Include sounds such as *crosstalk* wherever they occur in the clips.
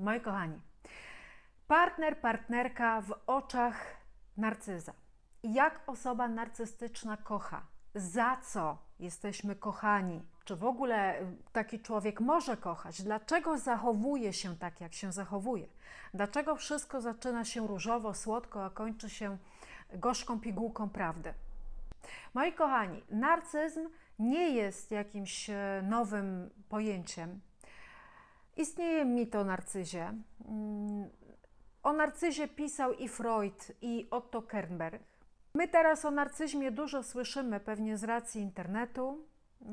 Moi kochani, partner, partnerka w oczach narcyza. Jak osoba narcystyczna kocha? Za co jesteśmy kochani? Czy w ogóle y, taki człowiek może kochać? Dlaczego zachowuje się tak, jak się zachowuje? Dlaczego wszystko zaczyna się różowo, słodko, a kończy się gorzką pigułką prawdy? Moi kochani, narcyzm nie jest jakimś e, nowym pojęciem. Istnieje mit o narcyzie. Mm, O narcyzie pisał i Freud, i Otto Kernberg. My teraz o narcyzmie dużo słyszymy, pewnie z racji internetu.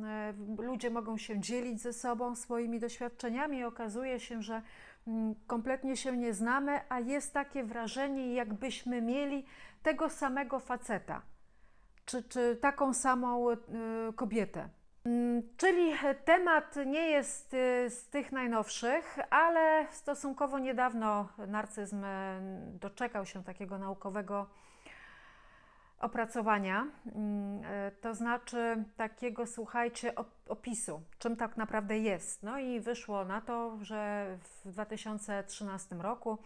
E, Ludzie mogą się dzielić ze sobą swoimi doświadczeniami okazuje się, że mm, kompletnie się nie znamy, a jest takie wrażenie, jakbyśmy mieli tego samego faceta czy, czy taką samą y, kobietę. Mm, Czyli temat nie jest y, z tych najnowszych, ale stosunkowo niedawno narcyzm y, doczekał się takiego naukowego opracowania, Mm, y, to znaczy takiego, słuchajcie, op- opisu, czym tak naprawdę jest. No i wyszło na to, że w 2013 roku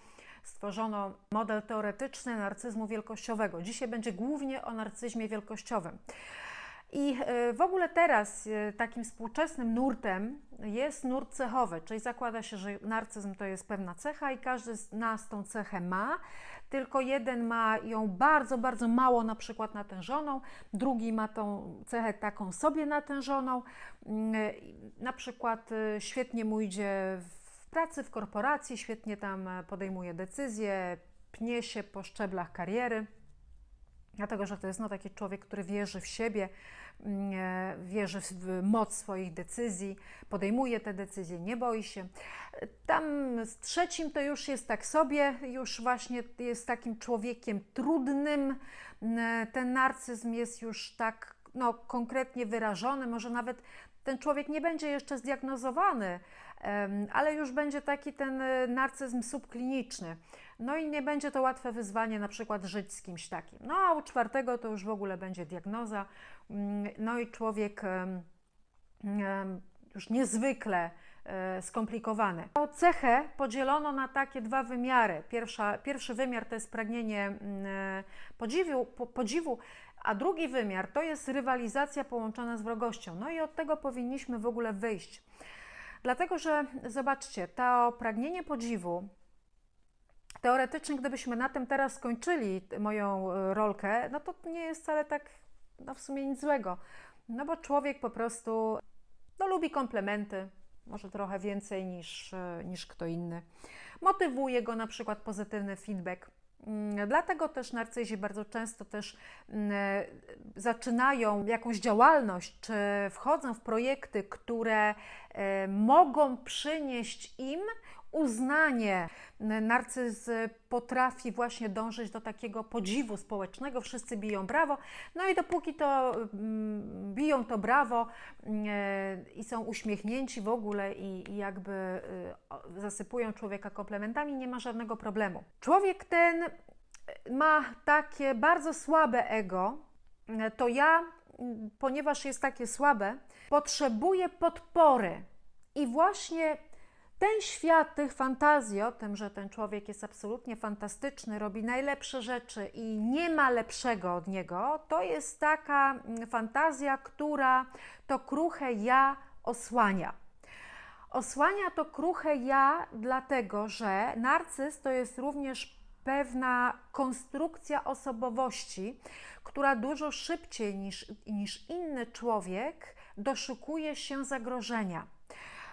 stworzono model teoretyczny narcyzmu wielkościowego. Dzisiaj będzie głównie o narcyzmie wielkościowym. I e, w ogóle teraz e, takim współczesnym nurtem jest nurt cechowy, czyli zakłada się, że narcyzm to jest pewna cecha i każdy z nas tą cechę ma, tylko jeden ma ją bardzo, bardzo mało na przykład natężoną, drugi ma tą cechę taką sobie natężoną. Mm, e, Na przykład świetnie mu idzie w pracy, w korporacji, świetnie tam podejmuje decyzje, pnie się po szczeblach kariery. Dlatego, że to jest no, taki człowiek, który wierzy w siebie, mm, e, wierzy w- moc swoich decyzji, podejmuje te decyzje, nie boi się. Tam z trzecim to już jest tak sobie, już właśnie jest takim człowiekiem trudnym. Mm, Ten narcyzm jest już tak no, konkretnie wyrażony, może nawet ten człowiek nie będzie jeszcze zdiagnozowany, ale już będzie taki ten e, narcyzm subkliniczny. No i nie będzie to łatwe wyzwanie na przykład żyć z kimś takim. No a u czwartego to już w ogóle będzie diagnoza. Mm, No i człowiek już niezwykle e, skomplikowany. Tą cechę podzielono na takie dwa wymiary. Pierwsza, pierwszy wymiar to jest pragnienie mm, e, podziwu, po, podziwu, a drugi wymiar to jest rywalizacja połączona z wrogością. No i od tego powinniśmy w ogóle wyjść. Dlatego, że zobaczcie, to pragnienie podziwu Teoretycznie, gdybyśmy na tym teraz skończyli moją e, rolkę, no to nie jest wcale tak, no w sumie nic złego. No bo człowiek po prostu, no lubi komplementy, może trochę więcej niż, e, niż kto inny. Motywuje go na przykład pozytywny feedback. Mm, Dlatego też narcyzi bardzo często też mm, e, zaczynają jakąś działalność, czy wchodzą w projekty, które e, mogą przynieść im uznanie. Narcyz potrafi właśnie dążyć do takiego podziwu społecznego, wszyscy biją brawo, no i dopóki to mm, biją to brawo mm, i są uśmiechnięci w ogóle i, jakby y, zasypują człowieka komplementami, nie ma żadnego problemu. Człowiek ten y, ma takie bardzo słabe ego, to ja, mm, ponieważ jest takie słabe, potrzebuję podpory. I właśnie ten świat tych fantazji o tym, że ten człowiek jest absolutnie fantastyczny, robi najlepsze rzeczy i nie ma lepszego od niego, to jest taka mm, fantazja, która to kruche ja osłania. Osłania to kruche ja, dlatego że narcyz to jest również pewna konstrukcja osobowości, która dużo szybciej niż, niż inny człowiek doszukuje się zagrożenia.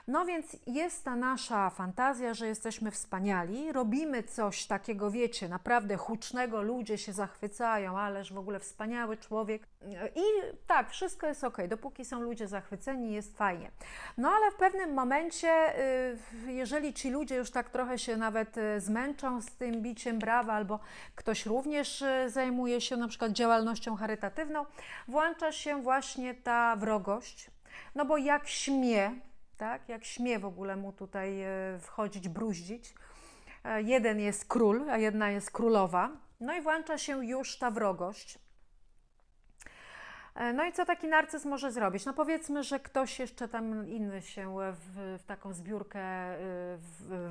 No więc jest ta nasza fantazja, że jesteśmy wspaniali, robimy coś takiego, wiecie, naprawdę hucznego, ludzie się zachwycają, ależ w ogóle wspaniały człowiek. I tak, wszystko jest ok, dopóki są ludzie zachwyceni, jest fajnie. No ale w pewnym momencie, y, jeżeli ci ludzie już tak trochę się nawet y, zmęczą z tym biciem brawa, albo ktoś również y, zajmuje się na przykład działalnością charytatywną, włącza się właśnie ta wrogość. No bo jak śmie, tak, jak śmie w ogóle mu tutaj e, wchodzić, bruździć. E, Jeden jest król, a jedna jest królowa. No i włącza się już ta wrogość. E, No i co taki narcyz może zrobić? No powiedzmy, że ktoś jeszcze tam inny się w, w taką zbiórkę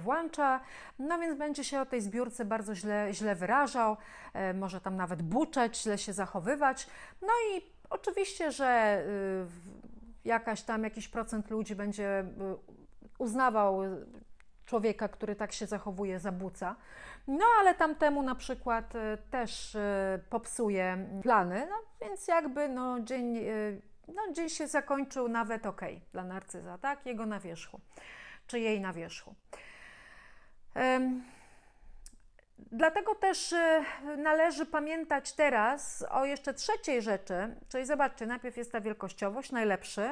włącza, no więc będzie się o tej zbiórce bardzo źle, źle wyrażał, może tam nawet buczeć, źle się zachowywać. No i oczywiście, że jakaś tam, jakiś procent ludzi będzie y, uznawał człowieka, który tak się zachowuje, za buca. No ale tamtemu na przykład y, też y, popsuje plany, no więc jakby no, dzień, y, no, dzień się zakończył nawet ok dla narcyza, tak? Jego na wierzchu, czy jej na wierzchu. Em, Dlatego też y, należy pamiętać teraz o jeszcze trzeciej rzeczy, czyli zobaczcie, najpierw jest ta wielkościowość, najlepszy,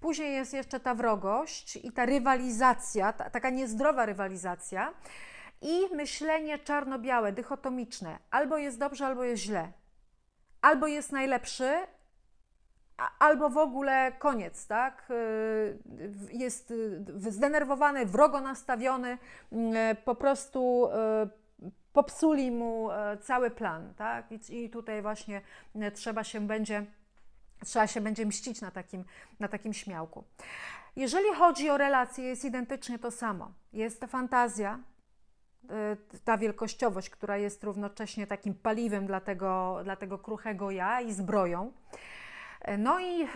później jest jeszcze ta wrogość i ta rywalizacja, ta, taka niezdrowa rywalizacja i myślenie czarno-białe, dychotomiczne. Albo jest dobrze, albo jest źle. Albo jest najlepszy, albo w ogóle koniec, tak? Y, Jest y, zdenerwowany, wrogo nastawiony, po prostu popsuli mu e, cały plan, tak? I, tutaj właśnie e, trzeba się będzie trzeba się będzie mścić na takim, na takim śmiałku. Jeżeli chodzi o relacje, jest identycznie to samo. Jest ta fantazja, y, ta wielkościowość, która jest równocześnie takim paliwem dla tego, dla tego kruchego ja i zbroją. E, No i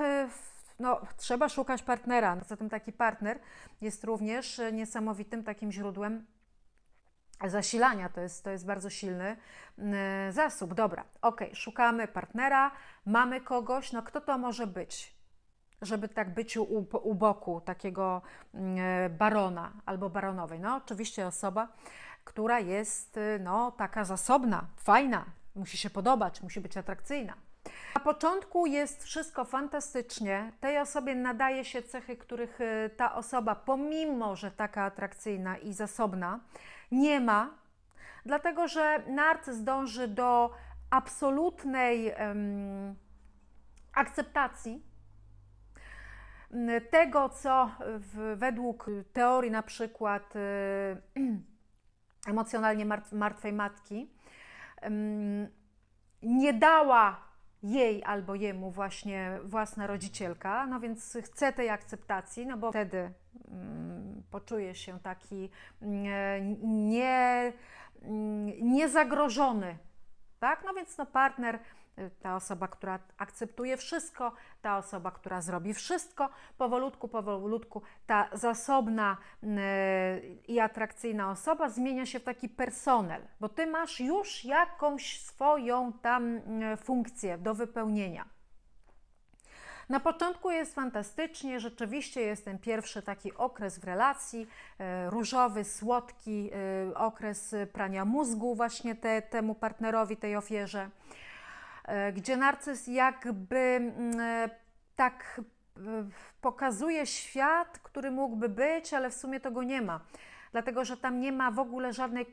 no, trzeba szukać partnera. Zatem taki partner jest również niesamowitym takim źródłem zasilania. To jest, to jest bardzo silny y, zasób. Dobra, ok, szukamy partnera, mamy kogoś, no kto to może być? Żeby tak być u, u boku takiego y, barona albo baronowej. No, oczywiście osoba, która jest y, no, taka zasobna, fajna, musi się podobać, musi być atrakcyjna. Na początku jest wszystko fantastycznie. Tej osobie nadaje się cechy, których y, ta osoba, pomimo że taka atrakcyjna i zasobna, nie ma, dlatego że narcyz dąży do absolutnej em, akceptacji tego, co w, według teorii na przykład y, *clears throat* emocjonalnie martw, martwej matki em, nie dała jej albo jemu właśnie własna rodzicielka, no więc chce tej akceptacji, no bo wtedy mm, poczuje się taki mm, nie, mm, niezagrożony, tak? No więc no partner, ta osoba, która akceptuje wszystko, ta osoba, która zrobi wszystko, powolutku, powolutku ta zasobna y, i atrakcyjna osoba zmienia się w taki personel, bo ty masz już jakąś swoją tam y, funkcję do wypełnienia. Na początku jest fantastycznie, rzeczywiście jest ten pierwszy taki okres w relacji, różowy, słodki okres prania mózgu właśnie te, temu partnerowi, tej ofierze, gdzie narcyz jakby mm, e, tak e, pokazuje świat, który mógłby być, ale w sumie to go nie ma. Dlatego, że tam nie ma w ogóle żadnej,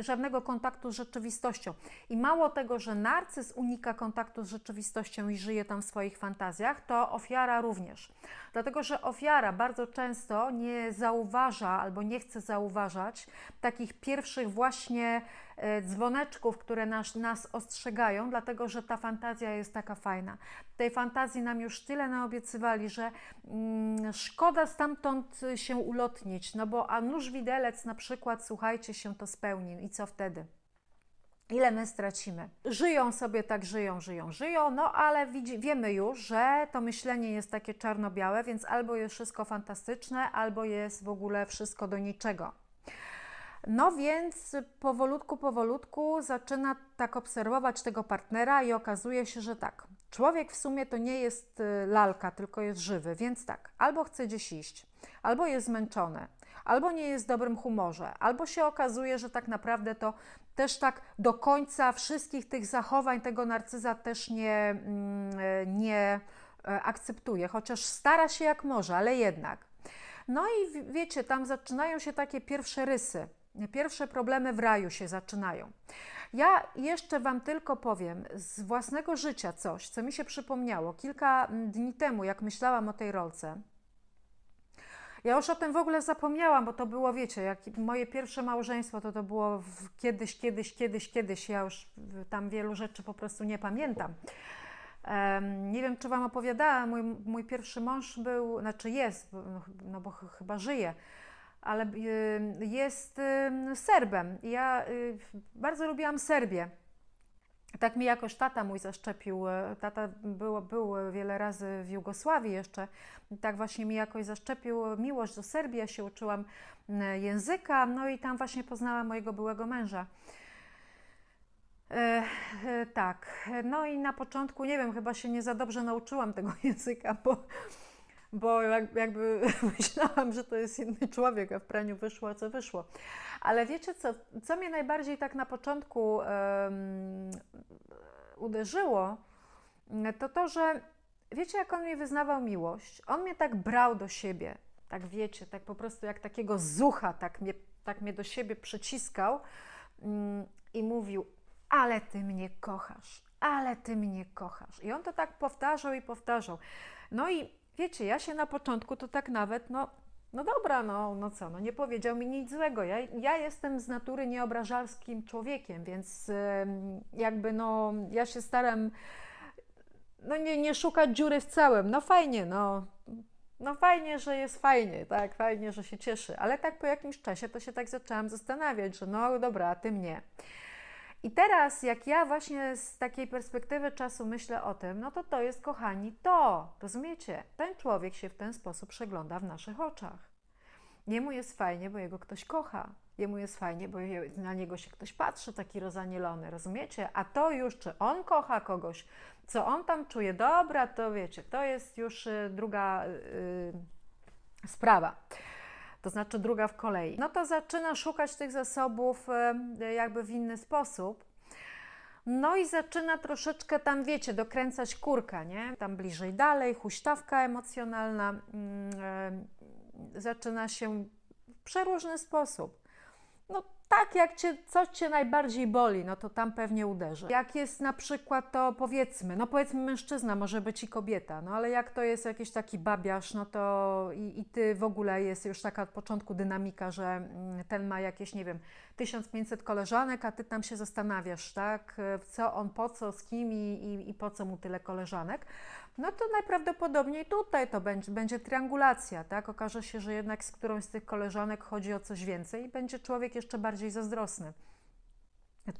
żadnego kontaktu z rzeczywistością. I mało tego, że narcyz unika kontaktu z rzeczywistością i żyje tam w swoich fantazjach, to ofiara również. Dlatego, że ofiara bardzo często nie zauważa albo nie chce zauważać takich pierwszych właśnie e, dzwoneczków, które nas, nas ostrzegają, dlatego że ta fantazja jest taka fajna. Tej fantazji nam już tyle naobiecywali, że mm, szkoda stamtąd się ulotnić, no bo a nóż widelec na przykład, słuchajcie, się to spełni i co wtedy? Ile my stracimy? Żyją sobie tak, żyją, żyją, żyją, no ale widzi, wiemy już, że to myślenie jest takie czarno-białe, więc albo jest wszystko fantastyczne, albo jest w ogóle wszystko do niczego. No więc powolutku, powolutku zaczyna tak obserwować tego partnera i okazuje się, że tak, człowiek w sumie to nie jest y, lalka, tylko jest żywy, więc tak, albo chce gdzieś iść, albo jest zmęczony, albo nie jest w dobrym humorze, albo się okazuje, że tak naprawdę to też tak do końca wszystkich tych zachowań tego narcyza też nie, mm, nie e, akceptuje, chociaż stara się jak może, ale jednak. No i wiecie, tam zaczynają się takie pierwsze rysy, pierwsze problemy w raju się zaczynają. Ja jeszcze Wam tylko powiem z własnego życia coś, co mi się przypomniało kilka mm, dni temu, jak myślałam o tej rolce. Ja już o tym w ogóle zapomniałam, bo to było, wiecie, jak moje pierwsze małżeństwo, to to było kiedyś, kiedyś, kiedyś, kiedyś. Ja już tam wielu rzeczy po prostu nie pamiętam. Em, Nie wiem, czy Wam opowiadałam, mój, mój pierwszy mąż był, znaczy jest, no, no bo ch- chyba żyje, ale y, jest y, Serbem. I Ja y, bardzo lubiłam Serbię. Tak mi jakoś tata mój zaszczepił. e, Tata był, był wiele razy w Jugosławii jeszcze. Tak właśnie mi jakoś zaszczepił miłość do Serbii. Ja się uczyłam języka, no i tam właśnie poznałam mojego byłego męża. E, e, tak, no i na początku, nie wiem, chyba się nie za dobrze nauczyłam tego *laughs* języka, bo, bo jak, jakby *laughs* myślałam, że to jest inny człowiek, a w praniu wyszło, co wyszło. Ale wiecie co, co mnie najbardziej tak na początku em, uderzyło, to to, że wiecie, jak on mi wyznawał miłość? On mnie tak brał do siebie, tak wiecie, tak po prostu jak takiego zucha, tak mnie, tak mnie do siebie przyciskał mm, i mówił, ale ty mnie kochasz, ale ty mnie kochasz. I on to tak powtarzał i powtarzał. No i wiecie, ja się na początku to tak nawet, no, no dobra, no, no co, no nie powiedział mi nic złego. Ja, ja jestem z natury nieobrażalskim człowiekiem, więc jakby no, ja się staram no nie, nie szukać dziury w całym. No fajnie, no, no fajnie, że jest fajnie, tak, fajnie, że się cieszy, ale tak po jakimś czasie to się tak zaczęłam zastanawiać, że no dobra, a ty mnie. I teraz, jak ja właśnie z takiej perspektywy czasu myślę o tym, no to to jest, kochani, to, rozumiecie? Ten człowiek się w ten sposób przegląda w naszych oczach. Jemu jest fajnie, bo jego ktoś kocha. Jemu jest fajnie, bo na niego się ktoś patrzy, taki rozanielony, rozumiecie? A to już, czy on kocha kogoś, co on tam czuje, dobra, to wiecie, to jest już y, druga y, sprawa. To znaczy druga w kolei. No to zaczyna szukać tych zasobów y, jakby w inny sposób. No i zaczyna troszeczkę tam, wiecie, dokręcać kurka, nie? Tam bliżej dalej, huśtawka emocjonalna e, zaczyna się w przeróżny sposób. No tak, jak cię, coś cię najbardziej boli, no to tam pewnie uderzy. Jak jest na przykład to powiedzmy, no powiedzmy mężczyzna, może być i kobieta, no ale jak to jest jakiś taki babiarz, no to i, i ty w ogóle jest już taka od początku dynamika, że mm, ten ma jakieś, nie wiem, 1500 koleżanek, a ty tam się zastanawiasz, tak, co on, po co, z kim i, i, i po co mu tyle koleżanek, no to najprawdopodobniej tutaj to będzie, będzie triangulacja, tak? Okaże się, że jednak z którąś z tych koleżanek chodzi o coś więcej i będzie człowiek jeszcze bardziej zazdrosny.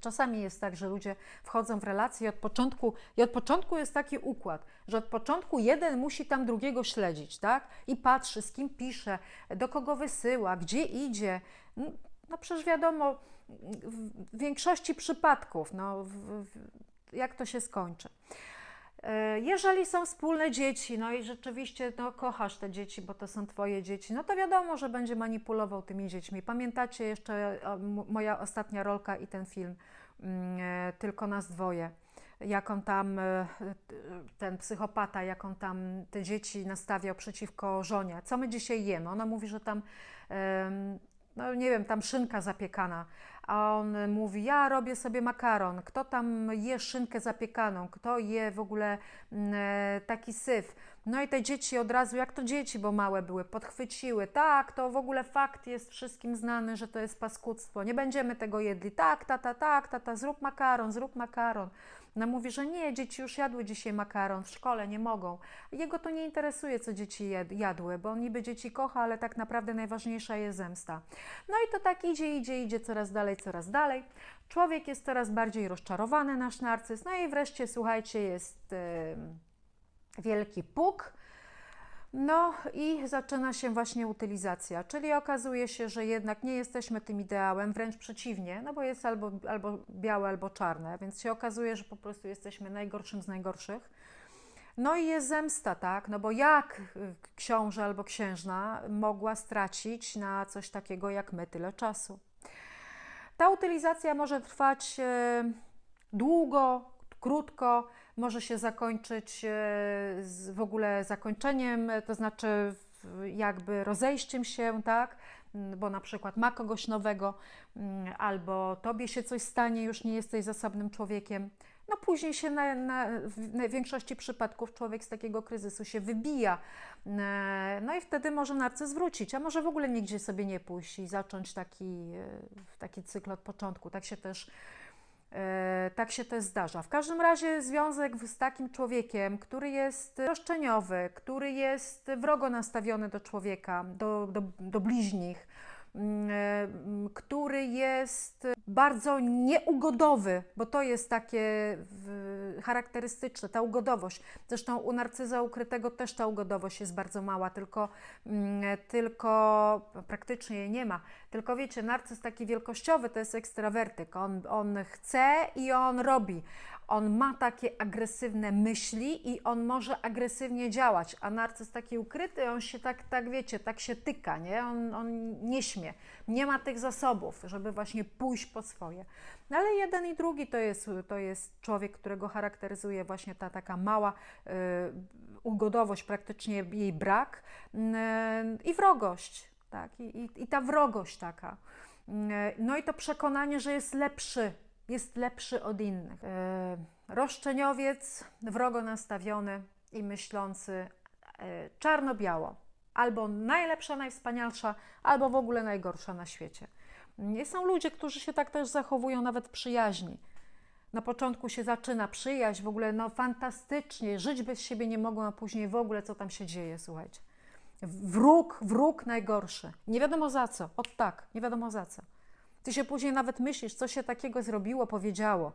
Czasami jest tak, że ludzie wchodzą w relacje i od początku, i od początku jest taki układ, że od początku jeden musi tam drugiego śledzić, tak? I patrzy, z kim pisze, do kogo wysyła, gdzie idzie. No, no przecież wiadomo, w większości przypadków, no, w, w, jak to się skończy. E, Jeżeli są wspólne dzieci, no i rzeczywiście no, kochasz te dzieci, bo to są twoje dzieci, no to wiadomo, że będzie manipulował tymi dziećmi. Pamiętacie jeszcze m- moja ostatnia rolka i ten film, mm, e, tylko nas dwoje. Jak on tam, e, ten psychopata, jak on tam te dzieci nastawiał przeciwko żonie. Co my dzisiaj jemy? Ona mówi, że tam, no nie wiem, tam szynka zapiekana. A on mówi, ja robię sobie makaron. Kto tam je szynkę zapiekaną? Kto je w ogóle mm, e, taki syf? No i te dzieci od razu, jak to dzieci, bo małe były, podchwyciły. Tak, to w ogóle fakt jest wszystkim znany, że to jest paskudztwo. Nie będziemy tego jedli. Tak, tata, tak, tata, zrób makaron, zrób makaron. No mówi, że nie, dzieci już jadły dzisiaj makaron, w szkole nie mogą. Jego to nie interesuje, co dzieci jadły, bo on niby dzieci kocha, ale tak naprawdę najważniejsza jest zemsta. No i to tak idzie, idzie, idzie coraz dalej, coraz dalej. Człowiek jest coraz bardziej rozczarowany, nasz narcyz. No i wreszcie, słuchajcie, jest em, wielki puk. No i zaczyna się właśnie utylizacja, czyli okazuje się, że jednak nie jesteśmy tym ideałem, wręcz przeciwnie, no bo jest albo, albo białe, albo czarne, więc się okazuje, że po prostu jesteśmy najgorszym z najgorszych. No i jest zemsta, tak? No bo jak książę albo księżna mogła stracić na coś takiego jak my tyle czasu? Ta utylizacja może trwać e, długo, krótko, może się zakończyć e, w ogóle zakończeniem, e, to znaczy jakby rozejściem się, tak? Mm, Bo na przykład ma kogoś nowego, mm, albo tobie się coś stanie, już nie jesteś zasobnym człowiekiem. No później się na, na, w większości przypadków człowiek z takiego kryzysu się wybija. E, No i wtedy może narcyz wrócić, a może w ogóle nigdzie sobie nie pójść i zacząć taki, taki cykl od początku. Tak się też Tak się też zdarza. W każdym razie związek z takim człowiekiem, który jest roszczeniowy, który jest wrogo nastawiony do człowieka, do, do, do bliźnich, e, który jest bardzo nieugodowy, bo to jest takie charakterystyczne, ta ugodowość. Zresztą u narcyza ukrytego też ta ugodowość jest bardzo mała, tylko, mm, tylko praktycznie jej nie ma. Tylko wiecie, narcyz taki wielkościowy to jest ekstrawertyk. On, on chce i on robi. On ma takie agresywne myśli i on może agresywnie działać, a narcyz taki ukryty, on się tak, tak wiecie, tak się tyka, nie? On, on nie śmie, nie ma tych zasobów, żeby właśnie pójść po swoje. No ale jeden i drugi to jest, to jest człowiek, którego charakteryzuje właśnie ta taka mała y, ugodowość, praktycznie jej brak y, i wrogość, tak? I, i, I ta wrogość taka. Y, No i to przekonanie, że jest lepszy, jest lepszy od innych. E, roszczeniowiec, wrogo nastawiony i myślący e, czarno-biało. Albo najlepsza, najwspanialsza, albo w ogóle najgorsza na świecie. Nie są ludzie, którzy się tak też zachowują nawet przyjaźni. Na początku się zaczyna przyjaźń, w ogóle no fantastycznie, żyć bez siebie nie mogą, a później w ogóle co tam się dzieje, słuchajcie. Wróg, wróg najgorszy. Nie wiadomo za co, od tak, nie wiadomo za co. Ty się później nawet myślisz, co się takiego zrobiło, powiedziało.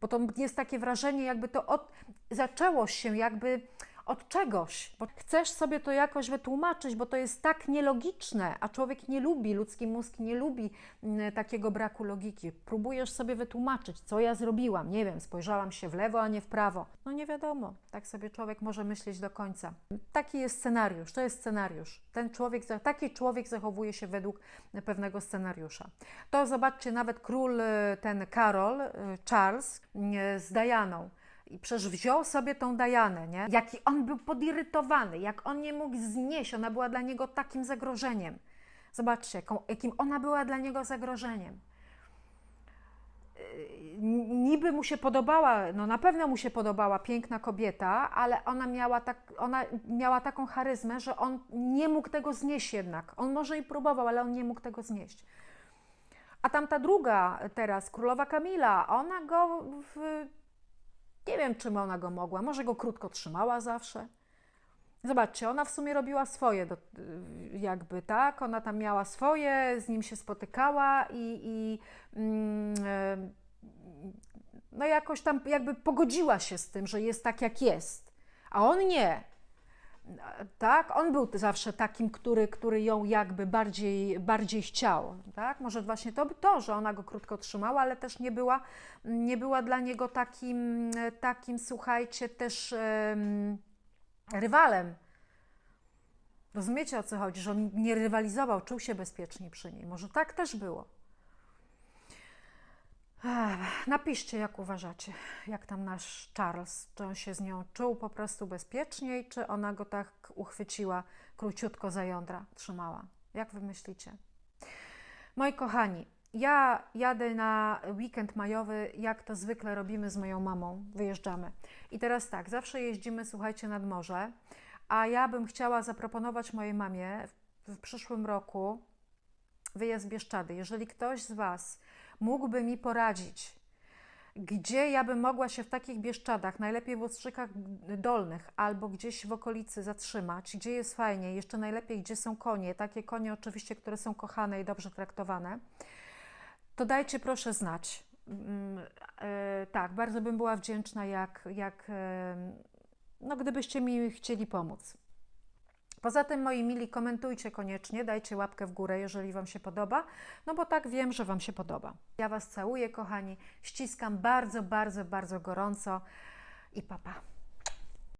Bo to jest takie wrażenie, jakby to od, zaczęło się jakby od czegoś. Bo chcesz sobie to jakoś wytłumaczyć, bo to jest tak nielogiczne, a człowiek nie lubi, ludzki mózg nie lubi mm, takiego braku logiki. Próbujesz sobie wytłumaczyć, co ja zrobiłam. Nie wiem, spojrzałam się w lewo, a nie w prawo. No nie wiadomo. Tak sobie człowiek może myśleć do końca. Taki jest scenariusz, to jest scenariusz. Ten człowiek, taki człowiek zachowuje się według pewnego scenariusza. To zobaczcie, nawet król, y, ten Karol, y, Charles, y, z Dianą. I przecież wziął sobie tą Dajanę, nie? Jaki on był podirytowany, jak on nie mógł znieść, ona była dla niego takim zagrożeniem. Zobaczcie, jakim ona była dla niego zagrożeniem. Yy, Niby mu się podobała, no na pewno mu się podobała piękna kobieta, ale ona miała, tak, ona miała taką charyzmę, że on nie mógł tego znieść jednak. On może i próbował, ale on nie mógł tego znieść. A tamta druga teraz, królowa Kamila, ona go w, wiem, czym ona go mogła. Może go krótko trzymała zawsze. Zobaczcie, ona w sumie robiła swoje, do, jakby tak. Ona tam miała swoje, z nim się spotykała i, i mm, e, no jakoś tam jakby pogodziła się z tym, że jest tak, jak jest. A on nie. Tak, on był zawsze takim, który, który ją jakby bardziej, bardziej chciał. Tak? Może właśnie to to, że ona go krótko trzymała, ale też nie była, nie była dla niego takim, takim słuchajcie, też em, rywalem. Rozumiecie o co chodzi, że on nie rywalizował, czuł się bezpiecznie przy niej. Może tak też było. Napiszcie, jak uważacie, jak tam nasz Charles, czy on się z nią czuł po prostu bezpieczniej, czy ona go tak uchwyciła króciutko za jądra, trzymała. Jak wy myślicie? Moi kochani, ja jadę na weekend majowy, jak to zwykle robimy z moją mamą, wyjeżdżamy. I teraz tak, zawsze jeździmy, słuchajcie, nad morze, a ja bym chciała zaproponować mojej mamie w, w przyszłym roku wyjazd Bieszczady. Jeżeli ktoś z Was mógłby mi poradzić, gdzie ja bym mogła się w takich Bieszczadach, najlepiej w Ostrzykach Dolnych albo gdzieś w okolicy zatrzymać, gdzie jest fajnie, jeszcze najlepiej, gdzie są konie, takie konie oczywiście, które są kochane i dobrze traktowane, to dajcie proszę znać. Mm, e, tak, bardzo bym była wdzięczna, jak, jak no, gdybyście mi chcieli pomóc. Poza tym, moi mili, komentujcie koniecznie, dajcie łapkę w górę, jeżeli Wam się podoba, no bo tak wiem, że Wam się podoba. Ja Was całuję, kochani, ściskam bardzo, bardzo, bardzo gorąco i papa. Pa.